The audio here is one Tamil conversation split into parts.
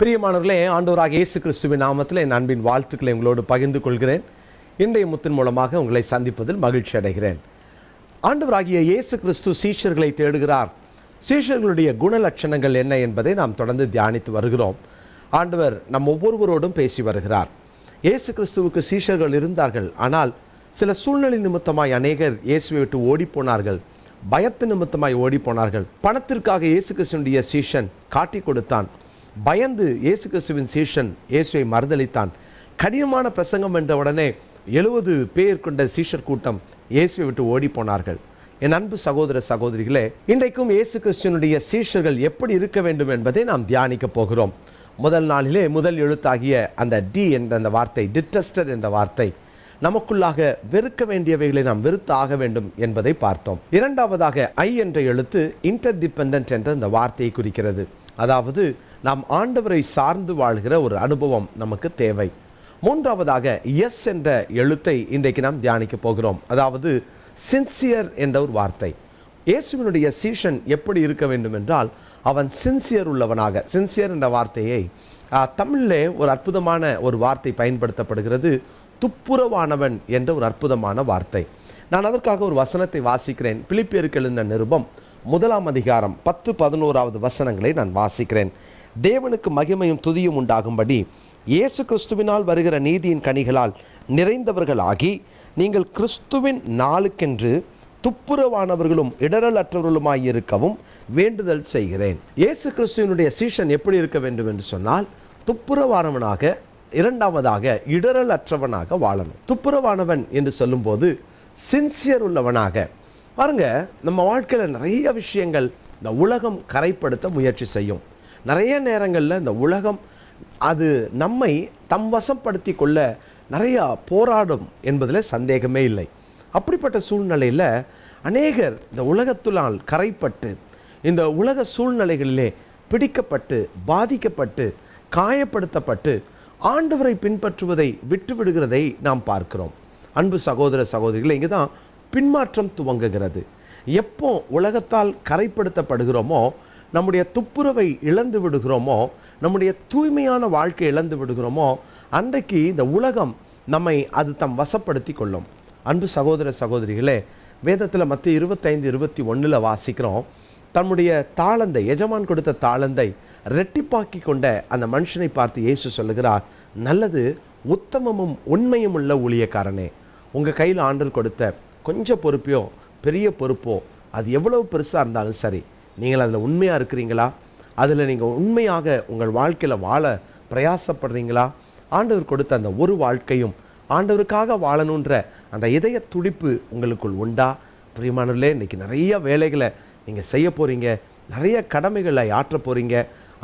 பிரியமானவர்களே ஆண்டவராக இயேசு கிறிஸ்துவின் நாமத்தில் என் அன்பின் வாழ்த்துக்களை உங்களோடு பகிர்ந்து கொள்கிறேன். இன்றைய முத்தின் மூலமாக உங்களை சந்திப்பதில் மகிழ்ச்சி அடைகிறேன். ஆண்டவராகிய இயேசு கிறிஸ்து சீஷர்களை தேடுகிறார். சீஷர்களுடைய குணலட்சணங்கள் என்ன என்பதை நாம் தொடர்ந்து தியானித்து வருகிறோம். ஆண்டவர் நம் ஒவ்வொருவரோடும் பேசி வருகிறார். இயேசு கிறிஸ்துவுக்கு சீஷர்கள் இருந்தார்கள். ஆனால் சில சூழ்நிலை நிமித்தமாய் அநேகர் இயேசுவை விட்டு ஓடிப்போனார்கள். பயத்து நிமித்தமாய் ஓடிப்போனார்கள். பணத்திற்காக இயேசு கிறிஸ்துடைய சீஷன் காட்டி கொடுத்தான். பயந்து இயேசு கிறிஸ்துவின் சீஷன் இயேசுவை மறுதளித்தான். கடினமான பிரசங்கம் என்ற உடனே எழுபது பேர் கொண்ட சீஷர் கூட்டம் இயேசுவை விட்டு ஓடி போனார்கள். என் அன்பு சகோதர சகோதரிகளே இன்றைக்கும் இயேசு கிறிஸ்துவனுடைய சீஷர்கள் எப்படி இருக்க வேண்டும் என்பதை நாம் தியானிக்க போகிறோம். முதல் நாளிலே முதல் எழுத்தாகிய அந்த டி என்ற அந்த வார்த்தை டிட்டஸ்டர் என்ற வார்த்தை நமக்குள்ளாக வெறுக்க வேண்டியவைகளை நாம் வெறுத்து ஆக வேண்டும் என்பதை பார்த்தோம். இரண்டாவதாக ஐ என்ற எழுத்து இன்டர்டிபெண்டன்ட் என்ற அந்த வார்த்தையை குறிக்கிறது. அதாவது நாம் ஆண்டவரை சார்ந்து வாழ்கிற ஒரு அனுபவம் நமக்கு தேவை. மூன்றாவதாக எஸ் என்ற எழுத்தை இன்றைக்கு நாம் தியானிக்க போகிறோம். அதாவது சின்சியர் என்ற ஒரு வார்த்தை. இயேசுவினுடைய சீஷன் எப்படி இருக்க வேண்டும் என்றால் அவன் சின்சியர் உள்ளவனாக சின்சியர் என்ற வார்த்தையை தமிழிலே ஒரு அற்புதமான ஒரு வார்த்தை பயன்படுத்தப்படுகிறது துப்புரவானவன் என்ற ஒரு அற்புதமான வார்த்தை. நான் அதற்காக ஒரு வசனத்தை வாசிக்கிறேன். பிலிப்பியருக்கு எழுந்த நிருபம் முதலாம் அதிகாரம் பத்து பதினோராவது வசனங்களை நான் வாசிக்கிறேன். தேவனுக்கு மகிமையும் துதியும் உண்டாகும்படி இயேசு கிறிஸ்துவினால் வருகிற நீதியின் கனிகளால் நிறைந்தவர்களாகி நீங்கள் கிறிஸ்துவின் நாளுக்கென்று துப்புரவானவர்களும் இடரலற்றவர்களுமாய் இருக்கவும் வேண்டுதல் செய்கிறேன். இயேசு கிறிஸ்துவனுடைய சீஷன் எப்படி இருக்க வேண்டும் என்று சொன்னால் துப்புரவானவனாக இரண்டாவதாக இடரல் அற்றவனாக வாழணும். துப்புரவானவன் என்று சொல்லும்போது சின்சியர் உள்ளவனாக பாருங்க நம்ம வாழ்க்கையில் நிறைய விஷயங்கள் இந்த உலகம் கரைப்படுத்த முயற்சி செய்யும். நிறைய நேரங்களில் இந்த உலகம் அது நம்மை தம் வசப்படுத்தி கொள்ள நிறையா போராடும் என்பதில் சந்தேகமே இல்லை. அப்படிப்பட்ட சூழ்நிலையில் அநேகர் இந்த உலகத்துலால் கரைப்பட்டு இந்த உலக சூழ்நிலைகளிலே பிடிக்கப்பட்டு பாதிக்கப்பட்டு காயப்படுத்தப்பட்டு ஆண்டவரை பின்பற்றுவதை விட்டுவிடுகிறதை நாம் பார்க்கிறோம். அன்பு சகோதர சகோதரிகளை இங்கே தான் பின்மாற்றம் துவங்குகிறது. எப்போ உலகத்தால் கரைப்படுத்தப்படுகிறோமோ நம்முடைய துப்புரவை இழந்து விடுகிறோமோ நம்முடைய தூய்மையான வாழ்க்கை இழந்து விடுகிறோமோ அன்றைக்கு இந்த உலகம் நம்மை அது தம் வசப்படுத்தி கொள்ளும். அன்பு சகோதர சகோதரிகளே வேதத்தில் மற்ற இருபத்தைந்து இருபத்தி ஒன்றில் வாசிக்கிறோம் தன்னுடைய தாளந்தை எஜமான் கொடுத்த தாளந்தை ரெட்டிப்பாக்கி கொண்ட அந்த மனுஷனை பார்த்து இயேசு சொல்லுகிறார் நல்லது உத்தமமும் உண்மையும் உள்ள ஊழியக்காரனே உங்கள் கையில் ஆண்டர் கொடுத்த கொஞ்சம் பொறுப்பையோ பெரிய பொறுப்போ அது எவ்வளவு பெருசாக இருந்தாலும் சரி நீங்கள் அதில் உண்மையாக இருக்கிறீங்களா? அதில் நீங்கள் உண்மையாக உங்கள் வாழ்க்கையில் வாழ பிரயாசப்படுறீங்களா? ஆண்டவர் கொடுத்த அந்த ஒரு வாழ்க்கையும் ஆண்டவருக்காக வாழணுன்ற அந்த இதய துடிப்பு உங்களுக்குள் உண்டா? பிரியமானவர்களே இன்றைக்கி நிறைய வேலைகளை நீங்கள் செய்ய போகிறீங்க நிறைய கடமைகளை ஆற்ற போகிறீங்க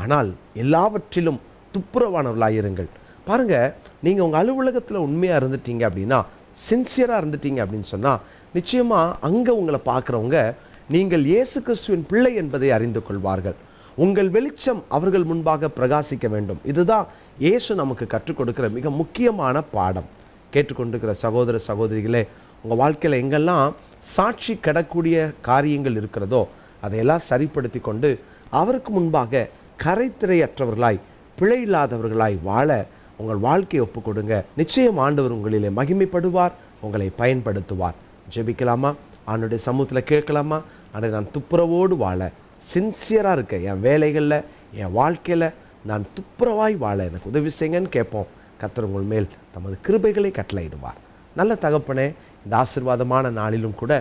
ஆனால் எல்லாவற்றிலும் துப்புரவானவர்களாக இருங்கள் பாருங்கள் நீங்கள் உங்கள் அலுவலகத்தில் உண்மையாக இருந்துட்டீங்க அப்படின்னா சின்சியராக இருந்துட்டீங்க அப்படின்னு சொன்னால் நிச்சயமாக அங்கே உங்களை பார்க்குறவங்க நீங்கள் இயேசு கிறிஸ்துவின் பிள்ளை என்பதை அறிந்து கொள்வார்கள். உங்கள் வெளிச்சம் அவர்கள் முன்பாக பிரகாசிக்க வேண்டும். இதுதான் இயேசு நமக்கு கற்றுக் கொடுக்கிற மிக முக்கியமான பாடம். கேட்டுக்கொண்டிருக்கிற சகோதர சகோதரிகளே உங்கள் வாழ்க்கையில் எங்கெல்லாம் சாட்சி கிடக்கூடிய காரியங்கள் இருக்கிறதோ அதையெல்லாம் சரிப்படுத்தி கொண்டு அவருக்கு முன்பாக கரைத்திரையற்றவர்களாய் பிழை இல்லாதவர்களாய் வாழ உங்கள் வாழ்க்கையை ஒப்பு கொடுங்க நிச்சயம் ஆண்டவர் உங்களிலே மகிமைப்படுவார் உங்களை பயன்படுத்துவார். ஜெபிக்கலாமா? ஆண்டுடைய சமூகத்தில் கேட்கலாமா? ஆனால் நான் துப்புரவோடு வாழ. சின்சியராக இருக்க. என் வேலைகளில் என் வாழ்க்கையில் நான் துப்புரவாய் வாழ எனக்கு உதவி செய்யுங்கன்னு கேட்போம். கத்தர் உங்கள் மேல் தமது கிருபைகளை கட்டளையிடுவார். நல்ல தகப்பனே இந்த ஆசிர்வாதமான நாளிலும் கூட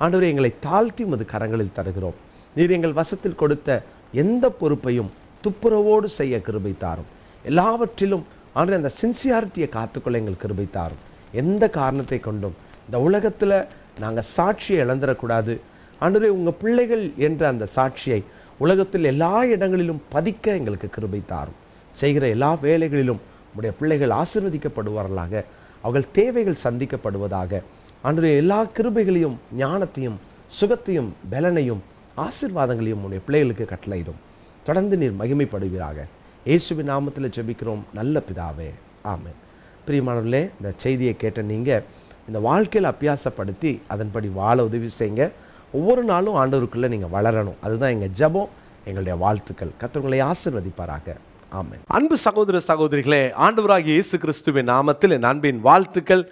ஆண்டவரை எங்களை தாழ்த்தி உமது கரங்களில் தருகிறோம். நீர் எங்கள் வசத்தில் கொடுத்த எந்த பொறுப்பையும் துப்புரவோடு செய்ய கிருபை தாரும். எல்லாவற்றிலும் ஆனால் அந்த சின்சியாரிட்டியை காத்துக்கொள்ள எங்களுக்கு கிருபை தாரும். எந்த காரணத்தை கொண்டும்? இந்த உலகத்தில் நாங்கள் சாட்சியை இழந்துடக்கூடாது. ஆண்டவரே உங்கள் பிள்ளைகள் என்ற அந்த சாட்சியை உலகத்தில் எல்லா இடங்களிலும் பதிக்க எங்களுக்கு கிருபை தாரும். செய்கிற எல்லா வேலைகளிலும் உடைய பிள்ளைகள் ஆசிர்வதிக்கப்படுவார்களாக. அவர்கள் தேவைகள் சந்திக்கப்படுவதாக. ஆண்டவரே எல்லா கிருபைகளையும் ஞானத்தையும் சுகத்தையும் பலனையும் ஆசிர்வாதங்களையும் உடைய பிள்ளைகளுக்கு கட்டளையிடும். தொடர்ந்து நீர் மகிமைப்படுவீராக. இயேசுவி நாமத்தில் ஜெபிக்கிறோம். நல்ல பிதாவே. ஆமென். பிரியமானவர்களே இந்த செய்தியை கேட்ட நீங்கள் இந்த வாழ்க்கையில் அபியாசப்படுத்தி அதன்படி வாழ உதவி செய்யுங்க. ஒவ்வொரு நாளும் ஆண்டவருக்குள்ளே நீங்கள் வளரணும். அதுதான் எங்கள் ஜெபம் எங்களுடைய வாழ்த்துக்கள். கத்தவங்களை ஆசிர்வதிப்பாராக. ஆமாம் அன்பு சகோதர சகோதரிகளே ஆண்டவராகிய இயேசு கிறிஸ்துவின் நாமத்தில் என் அன்பின் வாழ்த்துக்கள்.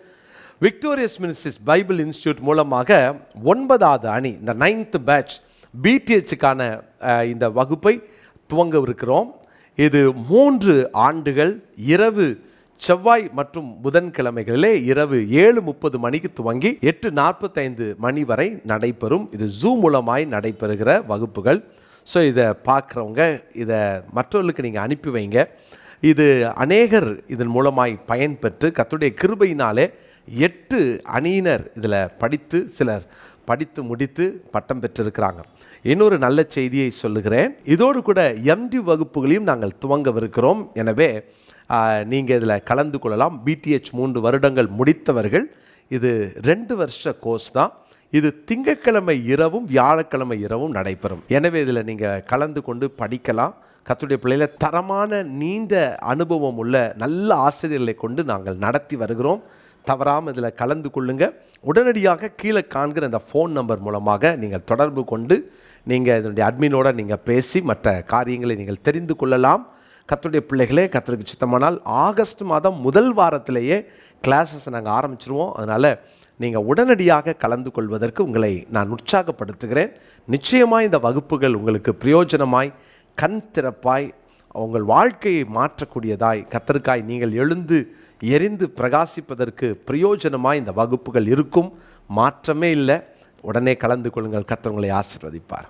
விக்டோரியஸ் மினிஸ்ட்ரிஸ் பைபிள் இன்ஸ்டியூட் மூலமாக ஒன்பதாவது அணி இந்த நைன்த் பேட்ச் பிடிஹெச்சுக்கான இந்த வகுப்பை துவங்கவிருக்கிறோம். இது மூன்று ஆண்டுகள் இரவு செவ்வாய் மற்றும் புதன்கிழமைகளிலே இரவு ஏழு முப்பது மணிக்கு துவங்கி எட்டு நாற்பத்தைந்து மணி வரை நடைபெறும். இது ஜூம் மூலமாய் நடைபெறுகிற வகுப்புகள். ஸோ இதை பார்க்குறவங்க இதை மற்றவர்களுக்கு நீங்கள் அனுப்பி வைங்க. இது அநேகர் இதன் மூலமாய் பயன்பெற்று கத்துடைய கிருபையினாலே எட்டு அணியினர் இதில் படித்து சிலர் படித்து முடித்து பட்டம் பெற்றிருக்கிறாங்க. இன்னொரு நல்ல செய்தியை சொல்லுகிறேன். இதோடு கூட எம்டி வகுப்புகளையும் நாங்கள் துவங்கவிருக்கிறோம். எனவே நீங்கள் இதில் கலந்து கொள்ளலாம். பிடிஹெச் மூன்று வருடங்கள் முடித்தவர்கள். இது ரெண்டு வருஷ கோர்ஸ் தான். இது திங்கட்கிழமை இரவும் வியாழக்கிழமை இரவும் நடைபெறும். எனவே இதில் நீங்கள் கலந்து கொண்டு படிக்கலாம். கத்துடைய பிள்ளையில தரமான நீண்ட அனுபவம் உள்ள நல்ல ஆசிரியர்களை கொண்டு நாங்கள் நடத்தி வருகிறோம். தவறாமல் இதில் கலந்து கொள்ளுங்கள் உடனடியாக கீழே காண்கிற அந்த ஃபோன் நம்பர் மூலமாக நீங்கள் தொடர்பு கொண்டு நீங்கள் இதனுடைய அட்மினோட நீங்கள் பேசி மற்ற காரியங்களை நீங்கள் தெரிந்து கொள்ளலாம். கத்துடைய பிள்ளைகளே கத்தருக்கு சித்தமானால் ஆகஸ்ட் மாதம் முதல் வாரத்திலேயே கிளாஸஸ் நாங்கள் ஆரம்பிச்சிருவோம். அதனால் நீங்கள் உடனடியாக கலந்து கொள்வதற்கு உங்களை நான் உற்சாகப்படுத்துகிறேன். நிச்சயமாக இந்த வகுப்புகள் உங்களுக்கு பிரயோஜனமாய் கண் திறப்பாய் உங்கள் வாழ்க்கையை மாற்றக்கூடியதாய் கத்தருக்காய் நீங்கள் எழுந்து எரிந்து பிரகாசிப்பதற்கு பிரயோஜனமாக இந்த வகுப்புகள் இருக்கும். மாற்றமே இல்லை. உடனே கலந்து கொள்ளுங்கள். கத்தவங்களை ஆசிர்வதிப்பார்.